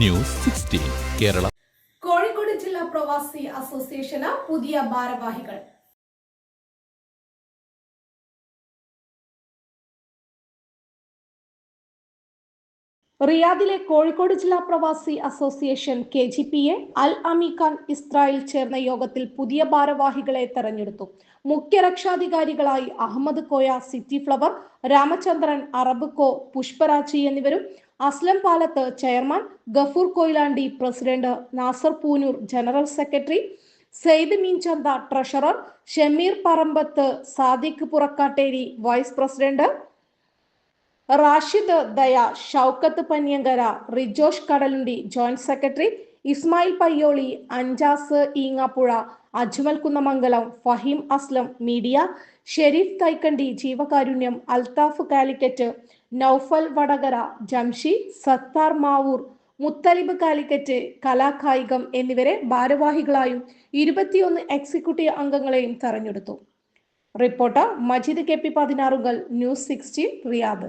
News Kerala. Kozhikode ജില്ലാ പ്രവാസി അസോസിയേഷന് പുതിയ ഭാരവാഹികൾ. റിയാദിലെ കോഴിക്കോട് ജില്ലാ പ്രവാസി association K G P A Al Ameekhan Israel ചേർന്ന യോഗത്തിൽ പുതിയ ഭാരവാഹികളെ തെരഞ്ഞെടുത്തു. മുഖ്യ രക്ഷാധികാരികളായി Ahmed Koya city flower Ramachandran Arabco Pushparaji എന്നിവരും Aslam Palath chairman Gafoor Koyilandy president Nasar Poonoor general secretary Sayed Meenchantha treasurer Shameer Parambath Sadiq Purakkatteri vice president Rashid Daya Shoukath Panyankara Rijosh Kadalundi joint secretary Ismail Payyoli Anjas Eengapuzha Ajmal Kunnamangalam Faheem Aslam media Sherif Kaikandi ജീവകാരുണ്യം Althaf Calicut Noufal Vadakara Jamshi Sathar Mavoor Muthalib Calicut കലാകായികം എന്നിവരെ ഭാരവാഹികളായും ഇരുപത്തിയൊന്ന് executive അംഗങ്ങളെയും തെരഞ്ഞെടുത്തു. Reporter Majeed K P പതിനാറുകൾ news sixteen Riyadh.